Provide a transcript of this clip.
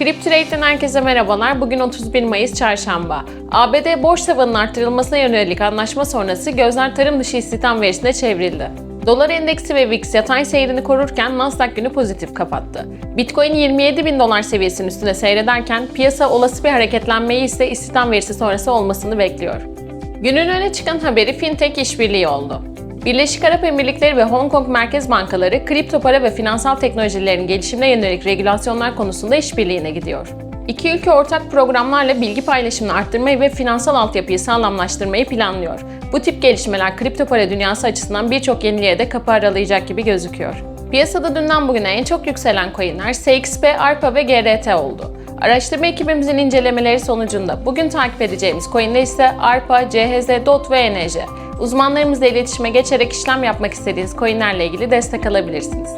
Cryptrade'den herkese merhabalar. Bugün 31 Mayıs Çarşamba. ABD borç tavanının arttırılmasına yönelik anlaşma sonrası gözler tarım dışı istihdam verisine çevrildi. Dolar endeksi ve VIX yatay seyrini korurken Nasdaq günü pozitif kapattı. Bitcoin 27 bin dolar seviyesinin üstünde seyrederken piyasa olası bir hareketlenmeyi ise istihdam verisi sonrası olmasını bekliyor. Günün öne çıkan haberi fintech işbirliği oldu. Birleşik Arap Emirlikleri ve Hong Kong merkez bankaları kripto para ve finansal teknolojilerin gelişimine yönelik regülasyonlar konusunda işbirliğine gidiyor. İki ülke ortak programlarla bilgi paylaşımını arttırmayı ve finansal altyapıyı sağlamlaştırmayı planlıyor. Bu tip gelişmeler kripto para dünyası açısından birçok yeniliğe de kapı aralayacak gibi gözüküyor. Piyasada dünden bugüne en çok yükselen coinler SXP, ARPA ve GRT oldu. Araştırma ekibimizin incelemeleri sonucunda bugün takip edeceğimiz coinler ise ARPA, CHZ, DOT ve ENJ. Uzmanlarımızla iletişime geçerek işlem yapmak istediğiniz coinlerle ilgili destek alabilirsiniz.